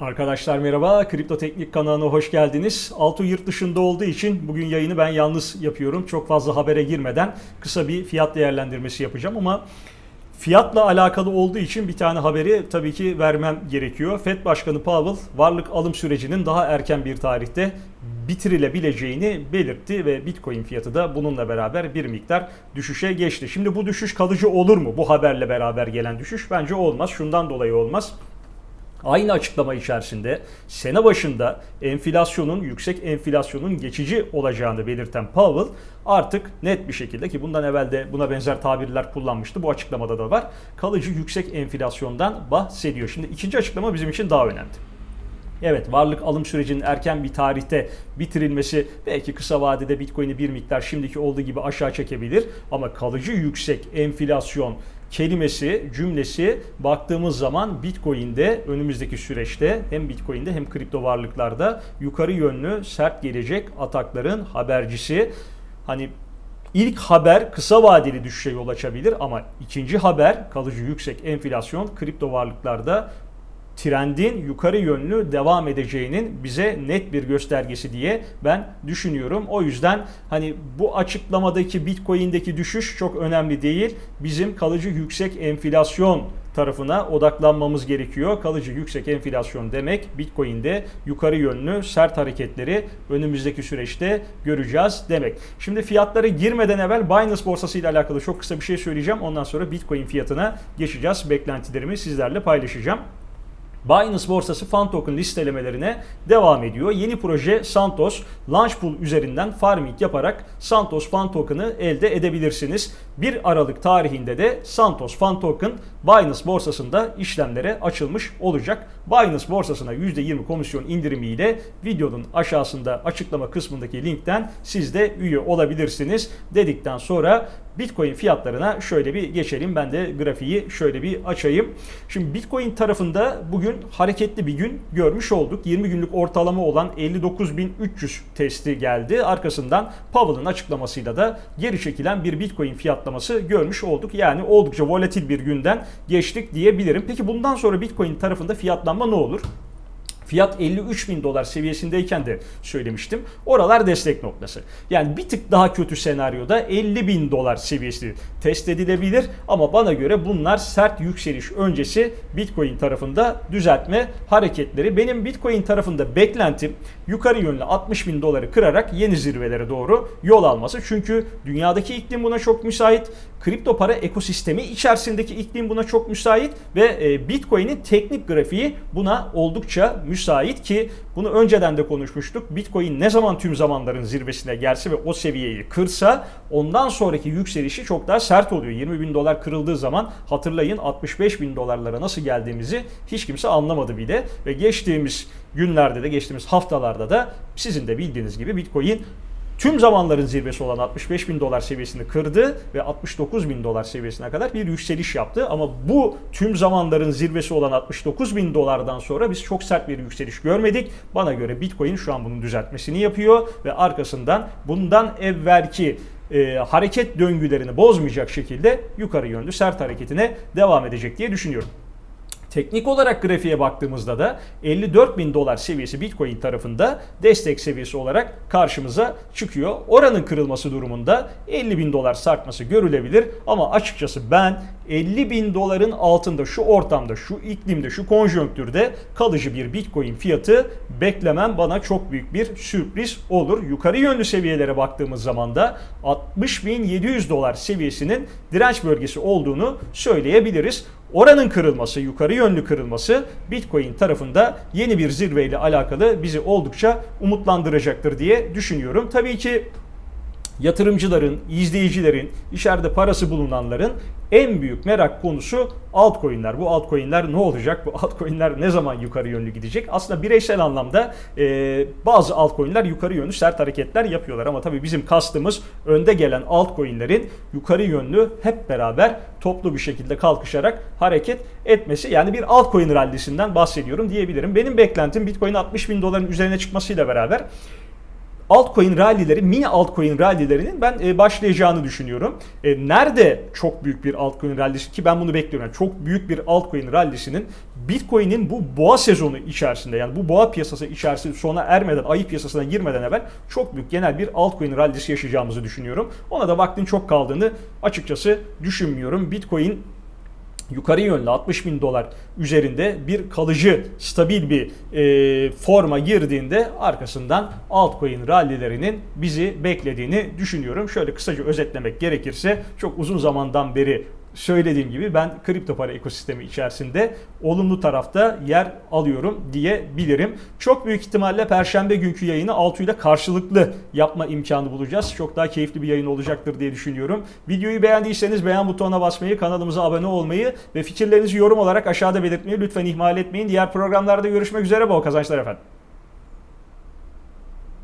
Arkadaşlar merhaba, Kripto Teknik kanalına hoş geldiniz. Altu yurt dışında olduğu için bugün yayını ben yalnız yapıyorum. Çok fazla habere girmeden kısa bir fiyat değerlendirmesi yapacağım ama fiyatla alakalı olduğu için bir tane haberi tabii ki vermem gerekiyor. Fed Başkanı Powell varlık alım sürecinin daha erken bir tarihte bitirilebileceğini belirtti ve Bitcoin fiyatı da bununla beraber bir miktar düşüşe geçti. Şimdi bu düşüş kalıcı olur mu? Bu haberle beraber gelen düşüş bence olmaz. Şundan dolayı olmaz. Aynı açıklama içerisinde sene başında enflasyonun yüksek enflasyonun geçici olacağını belirten Powell artık net bir şekilde ki bundan evvel de buna benzer tabirler kullanmıştı. Bu açıklamada da var. Kalıcı yüksek enflasyondan bahsediyor. Şimdi ikinci açıklama bizim için daha önemli. Evet varlık alım sürecinin erken bir tarihte bitirilmesi belki kısa vadede Bitcoin'i bir miktar şimdiki olduğu gibi aşağı çekebilir ama kalıcı yüksek enflasyon kelimesi, cümlesi baktığımız zaman Bitcoin'de önümüzdeki süreçte hem Bitcoin'de hem kripto varlıklarda yukarı yönlü sert gelecek atakların habercisi. Hani İlk haber kısa vadeli düşüşe yol açabilir ama ikinci haber kalıcı yüksek enflasyon kripto varlıklarda trendin yukarı yönlü devam edeceğinin bize net bir göstergesi diye ben düşünüyorum. O yüzden hani bu açıklamadaki Bitcoin'deki düşüş çok önemli değil. Bizim kalıcı yüksek enflasyon tarafına odaklanmamız gerekiyor. Kalıcı yüksek enflasyon demek Bitcoin'de yukarı yönlü sert hareketleri önümüzdeki süreçte göreceğiz demek. Şimdi fiyatlara girmeden evvel Binance borsası ile alakalı çok kısa bir şey söyleyeceğim. Ondan sonra Bitcoin fiyatına geçeceğiz. Beklentilerimi sizlerle paylaşacağım. Binance borsası fan token listelemelerine devam ediyor. Yeni proje Santos Launchpool üzerinden farming yaparak Santos fan token'ı elde edebilirsiniz. 1 Aralık tarihinde de Santos fan token Binance borsasında işlemlere açılmış olacak. Binance borsasına %20 komisyon indirimiyle videonun aşağısında açıklama kısmındaki linkten siz de üye olabilirsiniz dedikten sonra Bitcoin fiyatlarına şöyle bir geçelim. Ben de grafiği şöyle bir açayım. Şimdi Bitcoin tarafında bugün hareketli bir gün görmüş olduk. 20 günlük ortalama olan 59.300 testi geldi. Arkasından Powell'ın açıklamasıyla da geri çekilen bir Bitcoin fiyatlaması görmüş olduk. Yani oldukça volatil bir günden geçtik diyebilirim. Peki bundan sonra Bitcoin tarafında fiyatlanma ne olur? Fiyat 53 bin dolar seviyesindeyken de söylemiştim. Oralar destek noktası. Yani bir tık daha kötü senaryoda 50 bin dolar seviyesi test edilebilir. Ama bana göre bunlar sert yükseliş öncesi Bitcoin tarafında düzeltme hareketleri. Benim Bitcoin tarafında beklentim yukarı yönlü 60 bin doları kırarak yeni zirvelere doğru yol alması. Çünkü dünyadaki iklim buna çok müsait. Kripto para ekosistemi içerisindeki iklim buna çok müsait ve e, Bitcoin'in teknik grafiği buna oldukça müsait ki bunu önceden de konuşmuştuk. Bitcoin ne zaman tüm zamanların zirvesine gelse ve o seviyeyi kırsa ondan sonraki yükselişi çok daha sert oluyor. 20 bin dolar kırıldığı zaman hatırlayın 65 bin dolarlara nasıl geldiğimizi hiç kimse anlamadı bile ve geçtiğimiz günlerde de geçtiğimiz haftalarda da sizin de bildiğiniz gibi Bitcoin tüm zamanların zirvesi olan 65 bin dolar seviyesini kırdı ve 69 bin dolar seviyesine kadar bir yükseliş yaptı. Ama bu tüm zamanların zirvesi olan 69 bin dolardan sonra biz çok sert bir yükseliş görmedik. Bana göre Bitcoin şu an bunun düzeltmesini yapıyor ve arkasından bundan evvelki e, hareket döngülerini bozmayacak şekilde yukarı yönlü sert hareketine devam edecek diye düşünüyorum. Teknik olarak grafiğe baktığımızda da 54 bin dolar seviyesi Bitcoin tarafında destek seviyesi olarak karşımıza çıkıyor. Oranın kırılması durumunda 50 bin dolar sarkması görülebilir ama açıkçası ben 50 bin doların altında şu ortamda, şu iklimde, şu konjonktürde kalıcı bir Bitcoin fiyatı beklemem bana çok büyük bir sürpriz olur. Yukarı yönlü seviyelere baktığımız zaman da 60.700 dolar seviyesinin direnç bölgesi olduğunu söyleyebiliriz. Oranın kırılması, yukarı yönlü kırılması Bitcoin tarafında yeni bir zirveyle alakalı bizi oldukça umutlandıracaktır diye düşünüyorum. Tabii ki yatırımcıların, izleyicilerin, içeride parası bulunanların en büyük merak konusu altcoin'ler. Bu altcoin'ler ne olacak? Bu altcoin'ler ne zaman yukarı yönlü gidecek? Aslında bireysel anlamda e, bazı altcoin'ler yukarı yönlü sert hareketler yapıyorlar. Ama tabii bizim kastımız önde gelen altcoin'lerin yukarı yönlü hep beraber toplu bir şekilde kalkışarak hareket etmesi. Yani bir altcoin rallisinden bahsediyorum diyebilirim. Benim beklentim Bitcoin 60 bin doların üzerine çıkmasıyla beraber altcoin rallileri, mini altcoin rallilerinin ben e, başlayacağını düşünüyorum. E, nerede çok büyük bir altcoin rallisi ki ben bunu bekliyorum. Yani çok büyük bir altcoin rallisinin Bitcoin'in bu boğa sezonu içerisinde yani bu boğa piyasası içerisinde sona ermeden, ayı piyasasına girmeden evvel çok büyük genel bir altcoin rallisi yaşayacağımızı düşünüyorum. Ona da vaktin çok kaldığını açıkçası düşünmüyorum. Bitcoin yukarı yönlü 60 bin dolar üzerinde bir kalıcı, stabil bir e, forma girdiğinde arkasından altcoin rallilerinin bizi beklediğini düşünüyorum. Şöyle kısaca özetlemek gerekirse çok uzun zamandan beri söylediğim gibi ben kripto para ekosistemi içerisinde olumlu tarafta yer alıyorum diyebilirim. Çok büyük ihtimalle perşembe günkü yayını Altu ile karşılıklı yapma imkanı bulacağız. Çok daha keyifli bir yayın olacaktır diye düşünüyorum. Videoyu beğendiyseniz beğen butonuna basmayı, kanalımıza abone olmayı ve fikirlerinizi yorum olarak aşağıda belirtmeyi lütfen ihmal etmeyin. Diğer programlarda görüşmek üzere. Bol kazançlar efendim.